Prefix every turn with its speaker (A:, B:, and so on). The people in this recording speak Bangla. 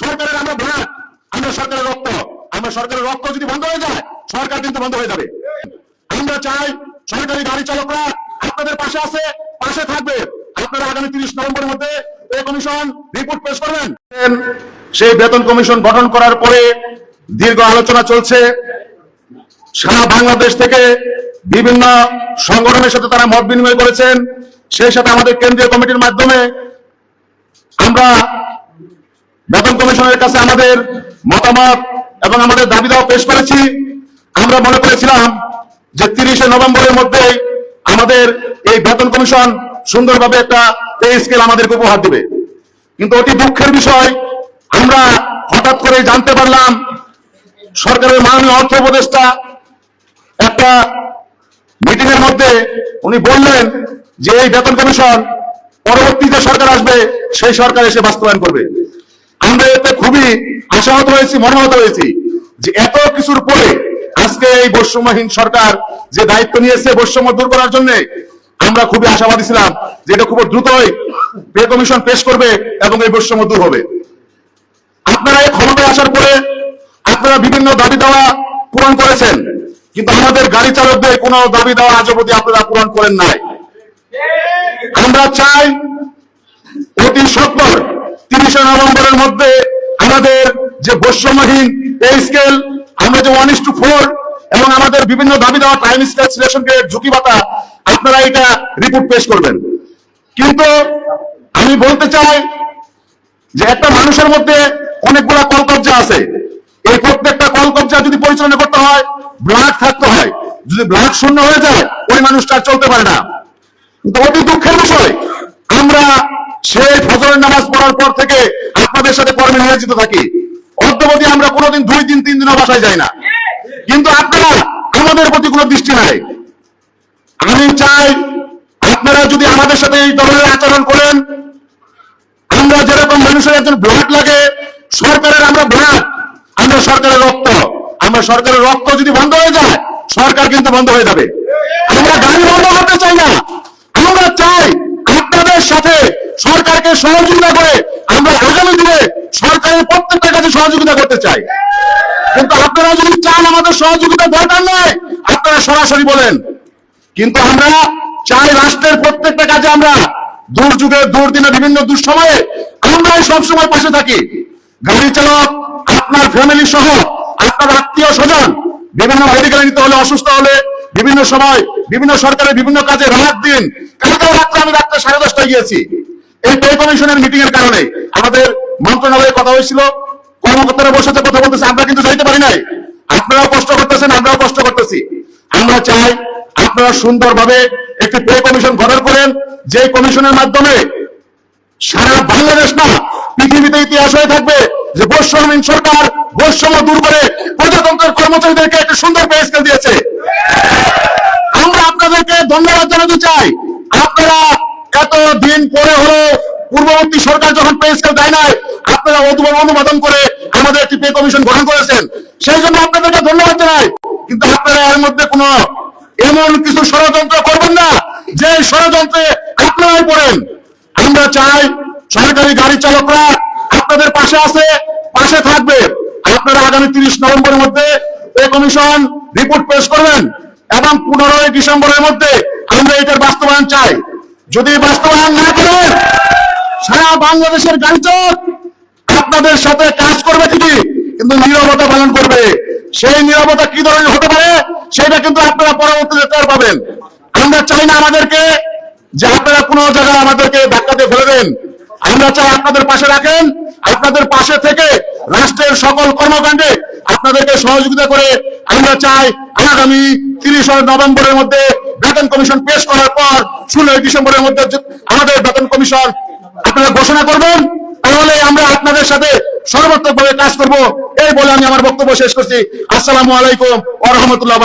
A: সরকারের আমরা ভোট আমরা সরকারের রক্ত, আমরা সরকারের রক্ত যদি বন্ধ হয়ে যায়, সরকার কিন্তু বন্ধ হয়ে যাবে। আমরা চাই সরকারি গাড়ি চালকরা আপনাদের পাশে আছে, পাশে থাকবে। আপনারা আগামী তিরিশ নভেম্বরের মধ্যে এই কমিশন রিপোর্ট পেশ করবেন। সেই বেতন কমিশন গঠন করার পরে দীর্ঘ আলোচনা চলছে। সারা বাংলাদেশ থেকে বিভিন্ন সংগঠনের সাথে তারা মত বিনিময় করেছেন। সেই সাথে আমাদের কেন্দ্রীয় কমিটির মাধ্যমে আমরা বেতন কমিশনের কাছে আমাদের মতামত এবং আমাদের দাবি দাওয়া পেশ করেছি। আমরা মনে করেছিলাম যে তিরিশে নভেম্বরের মধ্যে আমাদের এই বেতন কমিশন সুন্দরভাবে একটা পে স্কেল আমাদেরকে উপহার দিবে। কিন্তু অতি দুঃখের বিষয়, আমরা হঠাৎ করে জানতে পারলাম, সরকারের মাননীয় অর্থ উপদেষ্টা একটা মিটিং এর মধ্যে উনি বললেন যে এই বেতন কমিশন পরবর্তী যে সরকার আসবে, সেই সরকার এসে বাস্তবায়ন করবে। আমরা এতে খুবই আশাহত হয়েছি মর্মাহত হয়েছি যে এত কিছুর পরে আজকে এই বৈষম্যহীন সরকার যে দায়িত্ব নিয়েছে বৈষম্য দূর করার জন্য, আমরা খুবই আশাবাদী ছিলাম যে এটা খুব দ্রুতই পে কমিশন পেশ করবে এবং এই বৈষম্য দূর হবে। আপনারা এই ক্ষমতায় আসার পরে আপনারা বিভিন্ন দাবি দেওয়া পূরণ করেছেন, কিন্তু আমাদের গাড়ি চালকদের কোনো দাবি দেওয়া আজ অবধি আপনারা পূরণ করেন নাই। আমরা চাই অতি তিরিশে নভেম্বরের মধ্যে আমাদের যে বৈষম্যহীন স্কেল, আমরা যে ওয়ান টু ফোর এবং আমাদের বিভিন্ন দাবি দেওয়া টাইম স্কেল সিলেকশন ঝুঁকি আপনারা এটা রিপোর্ট পেশ করবেন। কিন্তু আমি বলতে চাই যে একটা মানুষের মধ্যে অনেকগুলা কলকবজা আছে। এই প্রত্যেকটা কলকবজা যদি পরিচালনা করতে হয়, ব্লাড থাকতে হয়। যদি ব্লাড শূন্য হয়ে যায়, ওই মানুষটা চলতে পারে না। কিন্তু অতি দুঃখের বিষয়, আমরা সেই ফজরের নামাজ পড়ার পর থেকে আপনাদের সাথে কর্মে নিয়োজিত থাকি। অদ্যবধি আমরা কোনোদিন দুই দিন, তিন দিনও বাসায় যাই না। কিন্তু আপনারা আমাদের প্রতি কোনো দৃষ্টি নাই। আমি চাই আপনারা যদি আমাদের সাথে এই ধরনের আচরণ করেন, আমরা যেরকম মানুষের একজন ব্লাড লাগে, সরকারের আমরা ব্লাড আমরা সরকারের রক্ত। আমরা সরকারের রক্ত যদি বন্ধ হয়ে যায়, সরকার কিন্তু বন্ধ হয়ে যাবে। আমরা গাড়ি বন্ধ করতে চাই না। আমরা চাই আপনাদের সাথে সরকারকে সহযোগিতা করে আমরা আগামী দিনে সরকারের প্রত্যেকটা কাছে সহযোগিতা করতে চাই। কিন্তু আপনারা যদি চান আমাদের সহযোগিতা দরকার নয়, আপনারা সরাসরি বলেন। কিন্তু আমরা চাই রাষ্ট্রের প্রত্যেকটা কাজে আমরা দুর্যোগে দুর্দিনে বিভিন্ন দুঃসময়ে আমরাই সবসময় পাশে থাকি। গাড়ি চালক, আপনার ফ্যামিলি সহ আপনার আত্মীয় স্বজন বিভিন্ন মেডিকেলে নিতে হলে অসুস্থ হলে বিভিন্ন সময় বিভিন্ন সরকারের বিভিন্ন কাজে রাত দিন। কালকে রাত্রে আমি রাত্রে সাড়ে দশটায় গিয়েছি। এই পে কমিশনের মিটিং এর কারণে আমাদের মন্ত্রণালয়ে কথা হয়েছিল, কর্মকর্তারা বসে আছে কথা বলতেছে, আমরা কিন্তু যাইতে পারি নাই। আপনারাও কষ্ট করতেছেন, আমরাও কষ্ট করতেছি। আমরা চাই আপনারা সুন্দরভাবে একটি পে কমিশন গঠন করেন, যে কমিশনের মাধ্যমে সারা বাংলাদেশ না পৃথিবীতে ইতিহাস হয়ে থাকবে, যে বৈষম্যহীন সরকার বৈষম্য দূর করে প্রজাতন্ত্রের কর্মচারীদেরকে একটা সুন্দর পে স্কেল দিয়েছে। আমরা আপনাদেরকে ধন্যবাদ জানাতে চাই আপনারা এত দিন পরে হলো পূর্ববর্তী সরকার যখন পে স্কেল দেয় নাই, আপনারা অনুমোদন করে আমাদের একটি পে কমিশন গঠন করেছেন। সেই জন্য আপনাদেরকে ধন্যবাদ জানাই। কিন্তু আপনারা এর মধ্যে কোনো এমন কিছু ষড়যন্ত্র করবেন না, যে ষড়যন্ত্রে আপনারাই পড়েন। আমরা চাই সরকারি গাড়ি চালকরা আপনাদের পাশে আছে, পাশে থাকবে। আপনারা আগামী তিরিশ নভেম্বরের মধ্যে এই কমিশন রিপোর্ট পেশ করবেন এবং পনেরোই ডিসেম্বরের মধ্যে আমরা এটার বাস্তবায়ন চাই। যদি বাস্তবায়ন না করেন সারা বাংলাদেশের গাড়ি চালক আপনাদের সাথে কাজ করবে ঠিকই, কিন্তু নিরবতা পালন করবে। সেই নিরবতা কি ধরনের হতে পারে, সেটা কিন্তু আপনারা পরবর্তীতে টের পাবেন। আমরা চাই না আমাদেরকে, যে আপনারা কোনো জায়গায় আমাদেরকে ধাক্কা দিয়ে ফেলে দেন। আমরা চাই আপনাদের পাশে রাখেন, আপনাদের পাশে থেকে রাষ্ট্রের সকল কর্মকাণ্ডে আপনাদেরকে সহযোগিতা করে আমরা চাই আগামী তিরিশ নভেম্বরের মধ্যে বেতন কমিশন পেশ করার পর ষোলোই ডিসেম্বরের মধ্যে আমাদের বেতন কমিশন আপনারা ঘোষণা করবেন, তাহলে আমরা আপনাদের সাথে সর্বাত্মকভাবে কাজ করব, এই বলে আমি আমার বক্তব্য শেষ করছি। আসসালামু আলাইকুম আ রহমতুল্লাহ